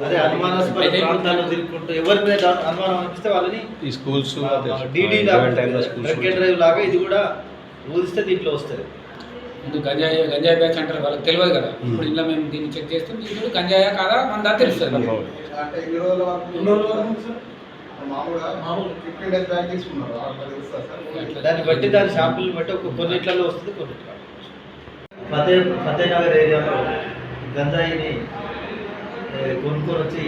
అదే అనుమానాస్పద ప్రాంతాల్లో తిరుగుకుంటూ ఎవరి మీద అనుమానం అనిపిస్తే వాళ్ళని ఈ స్కూల్స్ డీడీ డ్రైవ్ లాగా ఇది కూడా ఊదిస్తే దీంట్లో వస్తుంది. ముందు గంజాయి గంజాయి బ్యాచ్ అంటారు వాళ్ళకి తెలియదు కదా. ఇప్పుడు ఇలా మేము దీన్ని చెక్ చేస్తాం దీంట్లో గంజాయా కాదా మన దా తెలుస్తుంది దాన్ని బట్టి దాని శాంపుల్ బట్టి ఒక కొన్నిట్లలో వస్తుంది కొన్నిట్లో ఫతే ఫతేనగర్ ఏరియాలో గంజాయిని కొనుక్కొని వచ్చి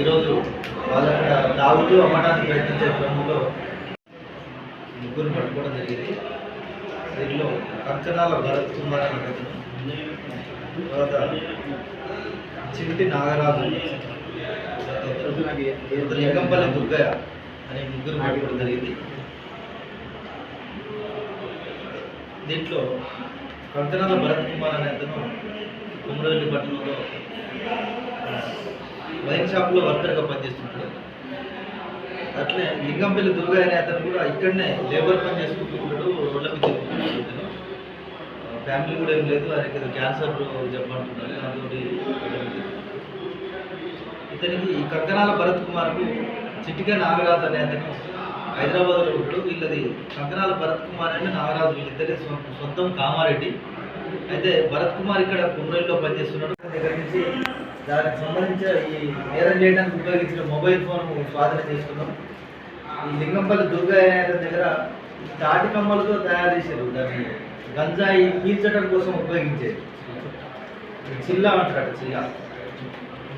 ఈరోజు వాళ్ళ అక్కడ తాగుతూ అమ్మడానికి ప్రయత్నించే క్రమంలో ముగ్గురు పట్టుకోవడం జరిగింది. దీనిలో కంకణాల భరత్ కుమార్ తర్వాత చిట్టి నాగరాజు ఎగంపల్లి దుర్గయ్య అనే ముగ్గురు పట్టుకోవడం జరిగింది. దీంట్లో కంకణాల భరత్ కుమార్ అనే అతను కుమరవెల్లి పట్టణంలో వైన్ షాప్లో వర్కర్గా పనిచేస్తుంటాడు. అట్లే లింగంపల్లి దుర్గా అనే అతను కూడా ఇక్కడనే లేబర్ పని చేసుకుంటూ రోడ్ల మీద ఫ్యామిలీ కూడా ఏం లేదు ఆయనకి ఏదో క్యాన్సర్ చెప్పంటున్నారు అందులో ఇతనికి ఈ కంకణాల భరత్ కుమార్కు చిటిక నాగరాజు అనే అతను హైదరాబాద్లో ఉంటాడు. వీళ్ళది కంకణాల భరత్ కుమార్ అంటే నాగరాజు వీళ్ళిద్దరి సొంతం కామారెడ్డి. అయితే భరత్ కుమార్ ఇక్కడ కుమ్రేల్లో పనిచేస్తున్నాడు. దగ్గర నుంచి దానికి సంబంధించిన ఈ నేరం చేయడానికి ఉపయోగించిన మొబైల్ ఫోన్ స్వాధీనం చేసుకున్నాం. ఈ లింగంపల్లి దుర్గా అనే అతని దగ్గర తాటి కమ్మలతో తయారు చేశారు దాన్ని. గంజాయి పీల్చడం కోసం ఉపయోగించేది. చిల్లా అంటారు చిల్లా.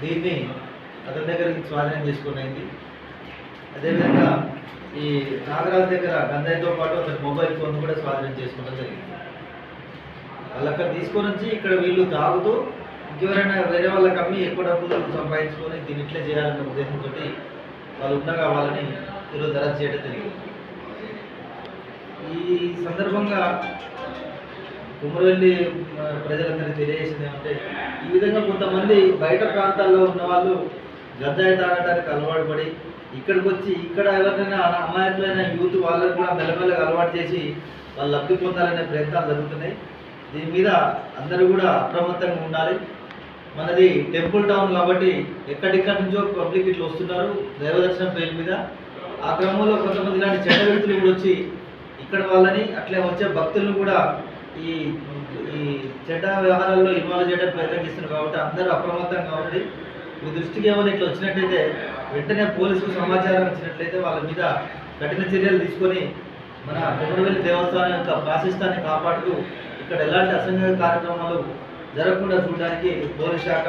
దీన్ని అతని దగ్గర నుంచి స్వాధీనం చేసుకునేది అదేవిధంగా ఈ నాగరాజు దగ్గర గంజాయితో పాటు అతని మొబైల్ ఫోన్ కూడా స్వాధీనం చేసుకోవడం జరిగింది. వాళ్ళు అక్కడ తీసుకొని వచ్చి ఇక్కడ వీళ్ళు తాగుతూ ఇంకెవరైనా వేరే వాళ్ళకి అమ్మి ఎక్కువ డబ్బులు సంపాదించుకొని దీన్ని ఇట్లే చేయాలన్న ఉద్దేశంతో వాళ్ళు ఉన్నా వాళ్ళని ఈరోజు అరెస్ట్ చేయడం జరిగింది. ఈ సందర్భంగా కుమ్మరవెల్లి ప్రజలందరికీ తెలియజేసింది ఏమంటే ఈ విధంగా కొంతమంది బయట ప్రాంతాల్లో ఉన్న వాళ్ళు గద్దాయి తాగడానికి అలవాటు పడి ఇక్కడికి వచ్చి ఇక్కడ ఎవరినైనా అమాయకులైన యూత్ వాళ్ళని కూడా మెల్లమెల్లగా అలవాటు చేసి వాళ్ళు లబ్ధి పొందాలనే ప్రయత్నాలు జరుగుతున్నాయి. దీని మీద అందరూ కూడా అప్రమత్తంగా ఉండాలి. మనది టెంపుల్ టౌన్ కాబట్టి ఎక్కడిక్కడి నుంచో పబ్లిక్ ఇట్లా వస్తున్నారు దైవదర్శనం పేరు మీద. ఆ క్రమంలో కొంతమంది ఇలాంటి చెడ్డ వ్యక్తులు కూడా వచ్చి ఇక్కడ వాళ్ళని అట్లే వచ్చే భక్తులను కూడా ఈ ఈ చెడ్డ వ్యవహారాల్లో ఇన్వాల్వ్ చేయడం ప్రయత్నిస్తున్నారు కాబట్టి అందరూ అప్రమత్తంగా ఉండి మీ దృష్టికి ఏమైనా ఇట్లా వచ్చినట్లయితే వెంటనే పోలీసుకు సమాచారం ఇచ్చినట్లయితే వాళ్ళ మీద కఠిన చర్యలు తీసుకొని మన కొమరవెల్లి దేవస్థానం యొక్క ప్రాశిస్తాన్ని కాపాడుతూ ఇక్కడ ఎలాంటి అసంఘ కార్యక్రమాలు జరగకుండా చూడడానికి పోలీస్ శాఖ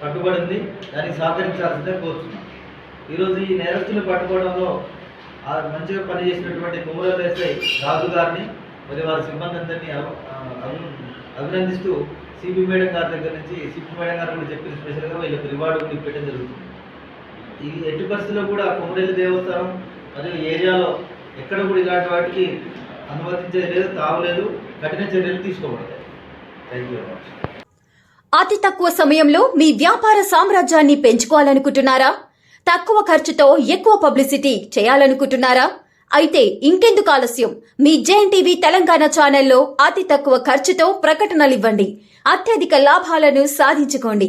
కట్టుబడి ఉంది దానికి సహకరించాల్సిందే కోరుతున్నాం. ఈరోజు ఈ నేరస్తులు పట్టుకోవడంలో మంచిగా పనిచేసినటువంటి కుమరవెల్లి ఎస్ఐ రాజు గారిని మరి వారి సిబ్బంది అందరినీ అభి- అభినందిస్తూ సిపి మేడం గారి దగ్గర నుంచి సిపి మేడం గారు కూడా చెప్పిన స్పెషల్గా వీళ్ళకి రివార్డు కూడా ఇవ్వడం జరుగుతుంది. ఈ ఎట్టి పరిస్థితుల్లో కూడా కొమరెల్లి దేవస్థానం మరియు ఏరియాలో ఎక్కడ కూడా ఇలాంటి వాటికి అనుమతించేది లేదు తావలేదు కఠిన చర్యలు తీసుకోబడతాయి. థ్యాంక్ యూ అతి తక్కువ సమయంలో మీ వ్యాపార సామ్రాజ్యాన్ని పెంచుకోవాలనుకుంటున్నారా? తక్కువ ఖర్చుతో ఎక్కువ పబ్లిసిటీ చేయాలనుకుంటున్నారా? అయితే ఇంకెందుకు ఆలస్యం? మీ జేఎన్టీవీ తెలంగాణ ఛానల్లో అతి తక్కువ ఖర్చుతో ప్రకటనలు ఇవ్వండి. అత్యధిక లాభాలను సాధించుకోండి.